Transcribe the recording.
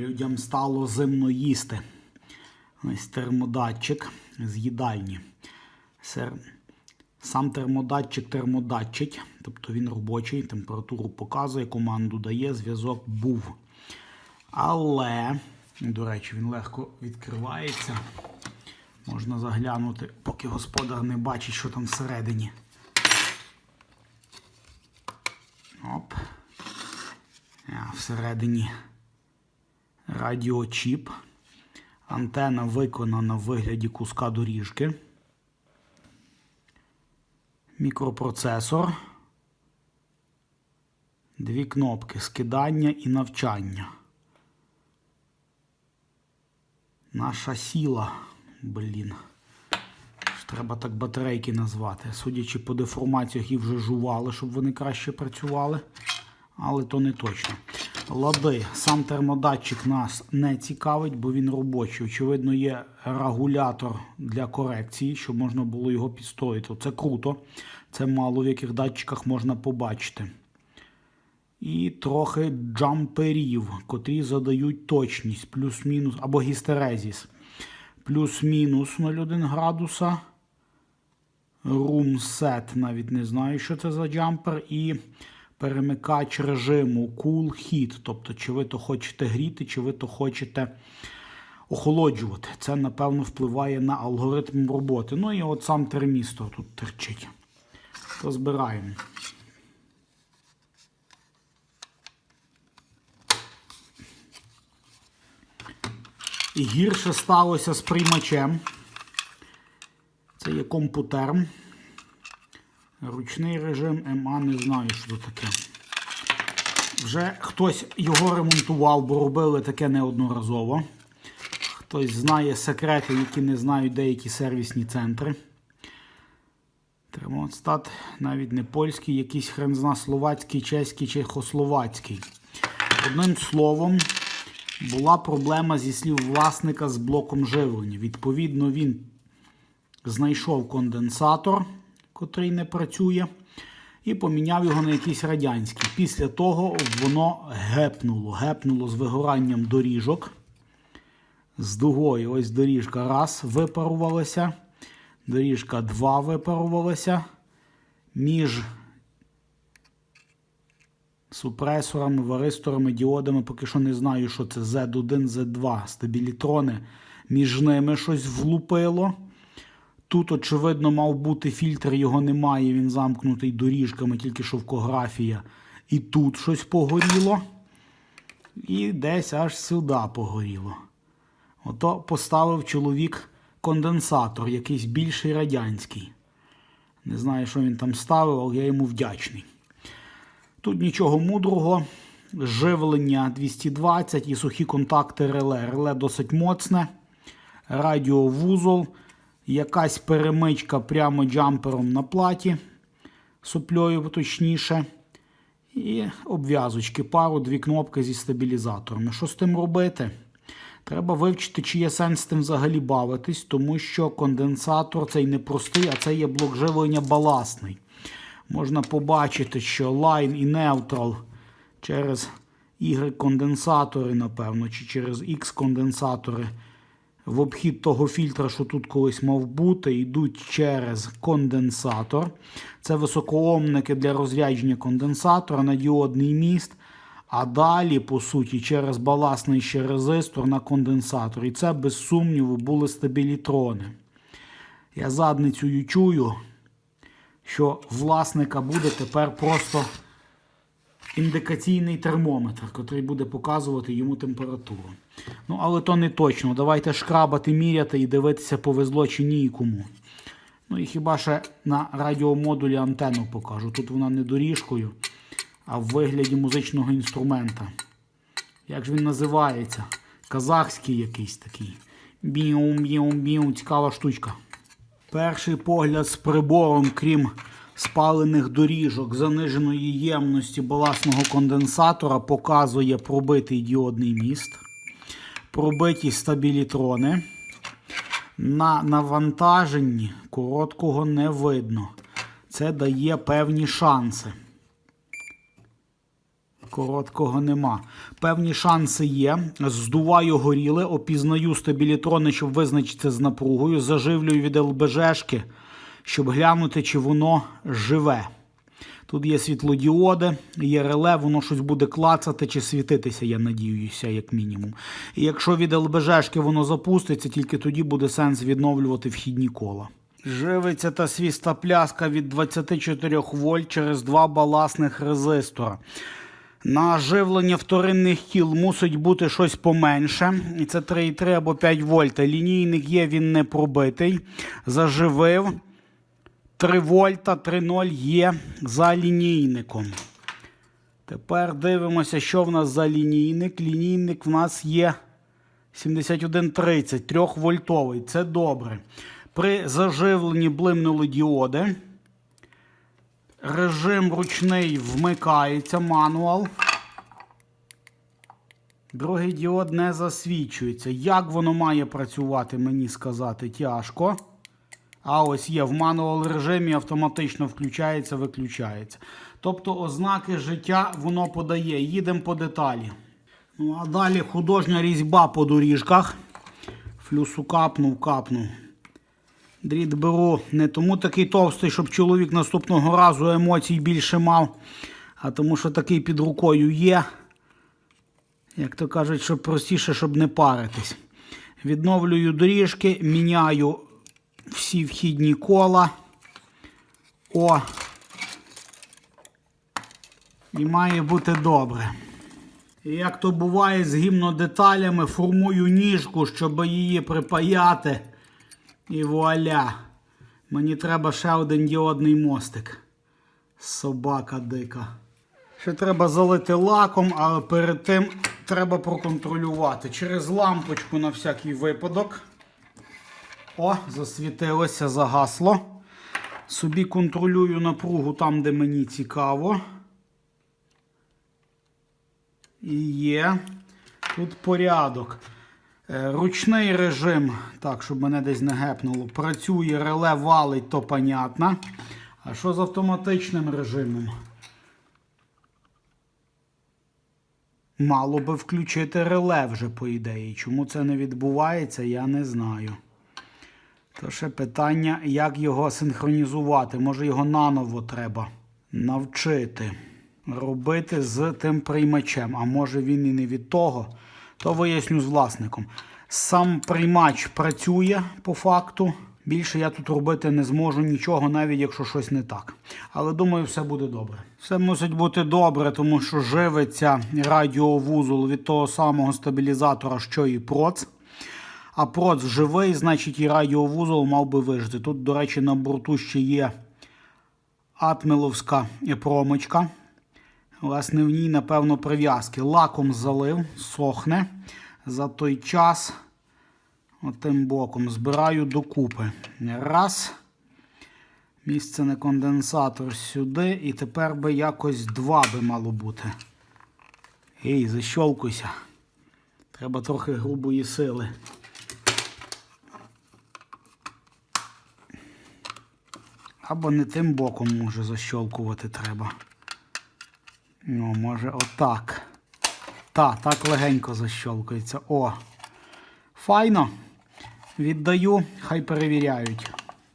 людям стало зимно їсти. Ось термодатчик з їдальні. Сам термодатчик термодатчить, тобто він робочий, температуру показує, команду дає, зв'язок був. Але, до речі, він легко відкривається. Можна заглянути, поки господар не бачить, що там всередині. Оп. А всередині радіочіп. Антена виконана в вигляді куска доріжки. Мікропроцесор. Дві кнопки скидання і навчання. Наша сіла. Блін. Треба так батарейки назвати. Судячи по деформаціях, їх вже жували, щоб вони краще працювали. Але то не точно. Лади, сам термодатчик нас не цікавить, бо він робочий. Очевидно, є регулятор для корекції, щоб можна було його підстроїти. Це круто. Це мало в яких датчиках можна побачити. І трохи джамперів, котрі задають точність, плюс-мінус, або гістерезіс. Плюс-мінус 0,1 градуса. Room set, навіть не знаю, що це за джампер. І перемикач режиму Cool Heat. Тобто, чи ви то хочете гріти, чи ви то хочете охолоджувати. Це, напевно, впливає на алгоритм роботи. Ну і от сам термістор тут терчить. То збираємо. І гірше сталося з приймачем. Це є компутерм. Ручний режим МА не знаю, що це таке. Вже хтось його ремонтував, бо робили таке неодноразово. Хтось знає секрети, які не знають деякі сервісні центри. Термостат навіть не польський, якийсь хрен зна словацький, чеський, чехословацький. Одним словом, була проблема зі слів власника з блоком живлення. Відповідно, він знайшов конденсатор, котрий не працює, і поміняв його на якийсь радянський. Після того воно гепнуло. Гепнуло з вигоранням доріжок. З дугою ось доріжка раз випарувалася. Доріжка 2 випарувалася. Між супресорами, варисторами, діодами, поки що не знаю, що це Z1, Z2, стабілітрони. Між ними щось влупило. Тут, очевидно, мав бути фільтр, його немає, він замкнутий доріжками, тільки шовкографія. І тут щось погоріло. І десь аж сюди погоріло. Ото поставив чоловік конденсатор, якийсь більший радянський. Не знаю, що він там ставив, але я йому вдячний. Тут нічого мудрого. Живлення 220 і сухі контакти реле. Реле досить моцне. Радіовузол. Якась перемичка прямо джампером на платі. Суплею точніше. І обв'язочки, пару, дві кнопки зі стабілізаторами. Що з тим робити? Треба вивчити, чи є сенс з тим взагалі бавитись, тому що конденсатор цей не простий, а це є блок живлення баласний. Можна побачити, що line і neutral через Y-конденсатори, напевно, чи через X-конденсатори в обхід того фільтра, що тут колись мав бути, йдуть через конденсатор. Це високоомники для розрядження конденсатора на діодний міст. А далі, по суті, через баласний ще резистор на конденсатор. І це, без сумніву, були стабілітрони. Я задницею чую, що власника буде тепер просто індикаційний термометр, який буде показувати йому температуру. Ну, але то не точно. Давайте шкрабати, міряти і дивитися, повезло чи ні кому. Ну і хіба ще на радіомодулі антенну покажу. Тут вона не доріжкою, а в вигляді музичного інструмента. Як ж він називається? Казахський якийсь такий. Біум-біум-біум, цікава штучка. Перший погляд з прибором, крім спалених доріжок заниженої ємності баласного конденсатора, показує пробитий діодний міст, пробиті стабілітрони. На навантаженні короткого не видно. Це дає певні шанси. Короткого нема. Певні шанси є. Здуваю горіли, опізнаю стабілітрони, щоб визначитися з напругою. Заживлюю від ЛБЖшки, щоб глянути, чи воно живе. Тут є світлодіоди, є реле, воно щось буде клацати чи світитися, я надіюся, як мінімум. І якщо від ЛБЖшки воно запуститься, тільки тоді буде сенс відновлювати вхідні кола. Живиться та свіста пляска від 24 вольт через два баласних резистора. На живлення вторинних кіл мусить бути щось поменше. Це 3,3 або 5 вольта. Лінійник є, він не пробитий. Заживив. 3 вольта 3,0 є за лінійником. Тепер дивимося, що в нас за лінійник. Лінійник в нас є 7130, 3 вольтовий. Це добре. При заживленні блимнули діоди. Режим ручний вмикається, мануал. Другий діод не засвічується. Як воно має працювати, мені сказати тяжко. А ось є в мануал режимі автоматично включається, виключається. Тобто ознаки життя воно подає. Їдемо по деталі. Ну, а далі художня різьба по доріжках. Флюсу капнув, капнув. Дріт беру не тому такий товстий, щоб чоловік наступного разу емоцій більше мав, а тому, що такий під рукою є. Як то кажуть, щоб простіше, щоб не паритись. Відновлюю доріжки, міняю всі вхідні кола. О. І має бути добре. І як то буває з гімнодеталями, формую ніжку, щоб її припаяти. І вуаля. Мені треба ще один діодний мостик. Собака дика. Ще треба залити лаком, але перед тим треба проконтролювати. Через лампочку на всякий випадок. О, засвітилося, загасло. Собі контролюю напругу там, де мені цікаво. І є. Тут порядок. Е, Ручний режим, так, щоб мене десь не гепнуло, працює, реле валить, то понятно. А що з автоматичним режимом? Мало би включити реле вже, по ідеї. Чому це не відбувається, я не знаю. То ще питання, як його синхронізувати. Може його наново треба навчити робити з тим приймачем. А може він і не від того, то виясню з власником. Сам приймач працює по факту. Більше я тут робити не зможу нічого, навіть якщо щось не так. Але думаю, все буде добре. Все мусить бути добре, тому що живиться радіовузол від того самого стабілізатора, що і проц. А проц живий, значить і радіовузол мав би вижити. Тут, до речі, на борту ще є атмеловська промичка. Власне, в ній, напевно, прив'язки. Лаком залив, сохне. За той час отим боком збираю докупи. Раз. Місце на конденсатор сюди. І тепер би якось два би мало бути. Ей, защолкуйся. Треба трохи грубої сили. Або не тим боком може защолкувати треба. Ну, може отак. Та, так легенько защолкується. О. Файно. Віддаю, хай перевіряють.